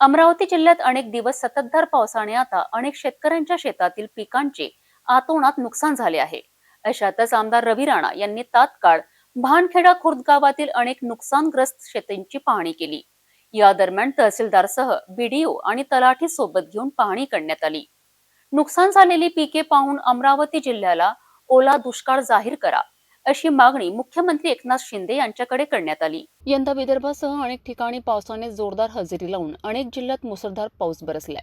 अमरावती जिल्ह्यात अनेक दिवस सततधार पावसाने आता अनेक शेतकऱ्यांच्या शेतातील पिकांचे आतोनात नुकसान झाले आहे. अशातच आमदार रवी राणा यांनी तात्काळ भानखेडा खुर्द गावातील अनेक नुकसानग्रस्त शेतींची पाहणी केली. या दरम्यान तहसीलदारसह बीडीओ आणि तलाठी सोबत घेऊन पाहणी करण्यात आली. नुकसान झालेली पिके पाहून अमरावती जिल्ह्याला ओला दुष्काळ जाहीर करा. अशी मागणी मुख्यमंत्री एकनाथ शिंदे यांच्याकडे करण्यात आली. यंदा विदर्भासह अनेक ठिकाणी पावसाने जोरदार हजेरी लावून अनेक जिल्ह्यात मुसळधार पाऊस बरसलाय.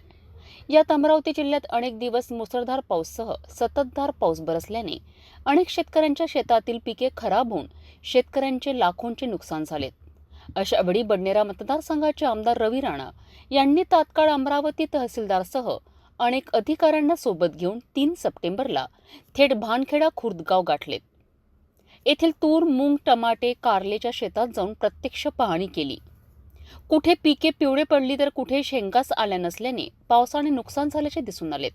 यात अमरावती जिल्ह्यात अनेक दिवस मुसळधार पाऊससह सततधार पाऊस बरसल्याने अनेक शेतकऱ्यांच्या शेतातील पिके खराब होऊन शेतकऱ्यांचे लाखोंचे नुकसान झालेत अशा वेळी बडनेरा मतदारसंघाचे आमदार रवी राणा यांनी तात्काळ अमरावती तहसीलदारसह अनेक अधिकाऱ्यांना सोबत घेऊन तीन सप्टेंबरला थेट भानखेडा खुर्दगाव गाठलेत. येथील तूर मूग टमाटे कारलेच्या शेतात जाऊन प्रत्यक्ष पाहणी केली. कुठे पिके पिवळे पडली तर कुठे शेंगाच आल्या नसल्याने पावसाने नुकसान झाल्याचे दिसून आलेत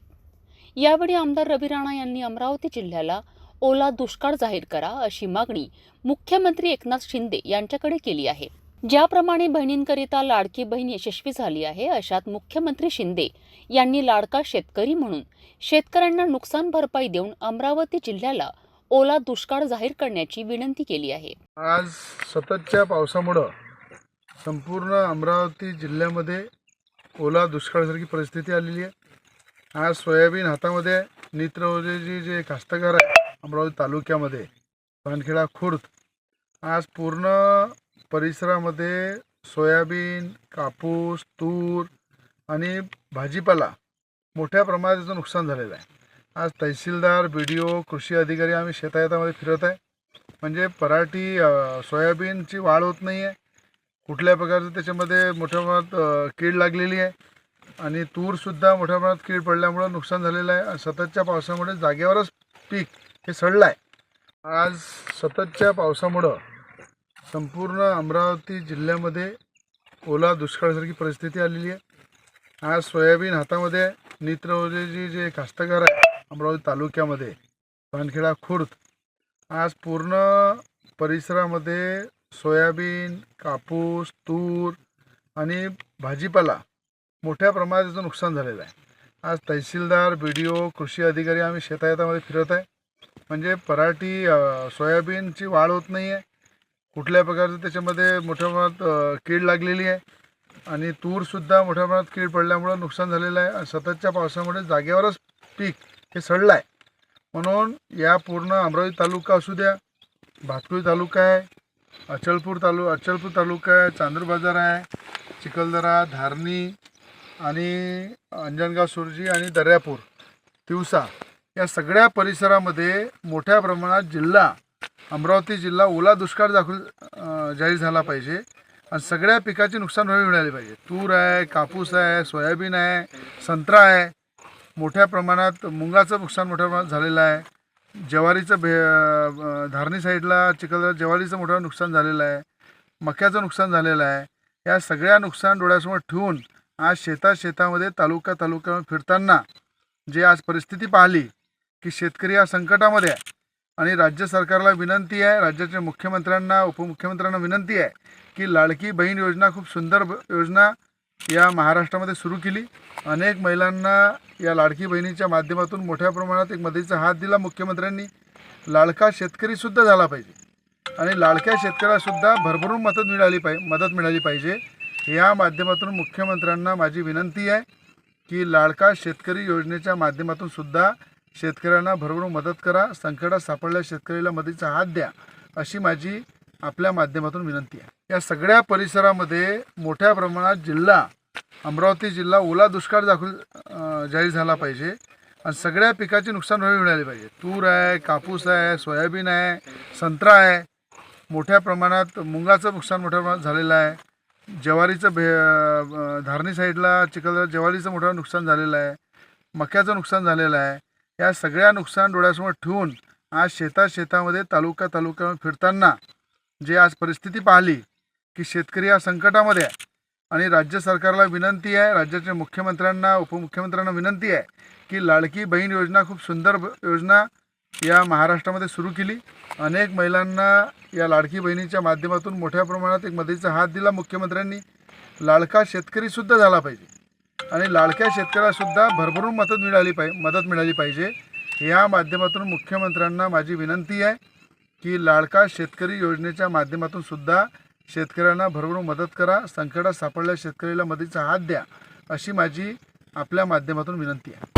यावेळी आमदार रवी राणा यांनी अमरावती जिल्ह्याला ओला दुष्काळ जाहीर करा अशी मागणी मुख्यमंत्री एकनाथ शिंदे यांच्याकडे केली आहे. ज्याप्रमाणे बहिणींकरिता लाडकी बहीण यशस्वी झाली आहे अशात मुख्यमंत्री शिंदे यांनी लाडका शेतकरी म्हणून शेतकऱ्यांना नुकसान भरपाई देऊन अमरावती जिल्ह्याला ओला दुष्काळ जाहीर करण्याची विनंती केली आहे. आज सततच्या पावसामुळं संपूर्ण अमरावती जिल्ह्यामध्ये ओला दुष्काळासारखी परिस्थिती आलेली आहे. आज सोयाबीन हातामध्ये आहे. जे कास्तकार आहे अमरावती तालुक्यामध्ये पानखेडा खुर्द. आज पूर्ण परिसरामध्ये सोयाबीन कापूस तूर आणि भाजीपाला मोठ्या प्रमाणात त्याचं नुकसान झालेलं आहे. आज तहसीलदार बी डी ओ कृषी अधिकारी आम्ही शेतायतामध्ये फिरत आहे. म्हणजे पराठी सोयाबीनची वाढ होत नाही आहे कुठल्या प्रकारचं त्याच्यामध्ये मोठ्या प्रमाणात कीड लागलेली आहे. आणि तूरसुद्धा मोठ्या प्रमाणात कीड पडल्यामुळं नुकसान झालेलं आहे. आणि सततच्या पावसामुळे जागेवरच पीक हे सडलं आहे आज सततच्या पावसामुळं संपूर्ण अमरावती जिल्ह्यामध्ये ओला दुष्काळासारखी परिस्थिती आलेली आहे. आज सोयाबीन हातामध्ये आहे जे कास्तकार आहे अमरावती तालुक्यामध्ये पानखेडा खुर्द. आज पूर्ण परिसरामध्ये सोयाबीन कापूस तूर आणि भाजीपाला मोठ्या प्रमाणात त्याचं नुकसान झालेलं आहे. आज तहसीलदार बी डी ओ कृषी अधिकारी आम्ही शेतायतामध्ये फिरत आहे. म्हणजे पराठी सोयाबीनची वाढ होत नाही आहे कुठल्या प्रकारचं त्याच्यामध्ये मोठ्या प्रमाणात कीड लागलेली आहे. आणि तूरसुद्धा मोठ्या प्रमाणात कीड पडल्यामुळं नुकसान झालेलं आहे. आणि सततच्या पावसामुळे जागेवरच पीक हे सडलं आहे म्हणून या पूर्ण अमरावती तालुका असू द्या भातकुळी तालुका आहे अचलपूर तालु अचलपूर तालुका आहे चांदूर बाजार आहे चिखलदरा धारणी आणि अंजनगाव सुरजी आणि दर्यापूर तिवसा या सगळ्या परिसरामध्ये मोठ्या प्रमाणात जिल्हा अमरावती जिल्हा ओला दुष्काळ दाखल जाहीर झाला पाहिजे. आणि सगळ्या पिकाचे नुकसान भरपाई मिळाले पाहिजे. तूर आहे कापूस आहे सोयाबीन आहे संत्रा आहे मोठ्या प्रमाणात मुंगाचं नुकसान मोठ्या प्रमाणात झालेलं आहे. ज्वारीचं भे धारणी साईडला चिखलदरा ज्वारीचं मोठं नुकसान झालेलं आहे. मक्याचं नुकसान झालेलं आहे. या सगळ्या नुकसान डोळ्यासमोर ठेवून आज शेता शेतामध्ये तालुका तालुका फिरताना जे आज परिस्थिती पाहिली की शेतकरी या संकटामध्ये आहे आणि राज्य सरकारला विनंती आहे राज्याच्या मुख्यमंत्र्यांना उपमुख्यमंत्र्यांना विनंती आहे की लाडकी बहीण योजना खूप सुंदर योजना या महाराष्ट्रामध्ये सुरू केली. अनेक महिलांना या लाडकी बहिणीच्या माध्यमातून मोठ्या प्रमाणात एक मदतीचा हात दिला. मुख्यमंत्र्यांनी लाडका शेतकरीसुद्धा झाला पाहिजे. आणि लाडक्या शेतकऱ्यासुद्धा भरभरून मदत मिळाली पाहिजे मदत मिळाली पाहिजे. या माध्यमातून मुख्यमंत्र्यांना माझी विनंती आहे की लाडका शेतकरी योजनेच्या माध्यमातून सुद्धा शेतकऱ्यांना भरभरून मदत करा. संकटात सापडल्या शेतकऱ्याला मदतीचा हात द्या अशी माझी आपल्या माध्यमातून विनंती आहे. या सगळ्या परिसरामध्ये मोठ्या प्रमाणात जिल्हा अमरावती जिल्हा ओला दुष्काळ दाखल जाहीर झाला पाहिजे. आणि सगळ्या पिकाचे नुकसान व्हावी मिळाले पाहिजे. तूर आहे कापूस आहे सोयाबीन आहे संत्रा आहे. मोठ्या प्रमाणात मुंगाचं नुकसान मोठ्या प्रमाणात झालेलं आहे. ज्वारीचं भे धारणी साईडला चिखलदरा ज्वारीचं मोठं नुकसान झालेलं आहे. मक्याचं नुकसान झालेलं आहे. या सगळ्या नुकसान डोळ्यासमोर ठेवून आज शेता शेतामध्ये तालुका तालुका फिरताना जे आज परिस्थिती पाहिली की शेतकरी या संकटामध्ये आहे आणि राज्य सरकारला विनंती आहे राज्याच्या मुख्यमंत्र्यांना उपमुख्यमंत्र्यांना विनंती आहे की लाडकी बहीण योजना खूप सुंदर योजना या महाराष्ट्रामध्ये सुरू केली. अनेक महिलांना या लाडकी बहिणीच्या माध्यमातून मोठ्या प्रमाणात एक मदतीचा हात दिला मुख्यमंत्र्यांनी. लाडका शेतकरीसुद्धा झाला पाहिजे आणि लाडक्या शेतकऱ्यासुद्धा भरभरून मदत मिळाली पाहिजे मदत मिळाली पाहिजे. या माध्यमातून मुख्यमंत्र्यांना माझी विनंती आहे की लाडका शेतकरी योजनेच्या माध्यमातून सुद्धा शेतकऱ्यांना भरभरून मदत करा संकटात सापडल्या शेतकऱ्याला मदतीचा हात द्या अशी माझी आपल्या माध्यमातून विनंती आहे.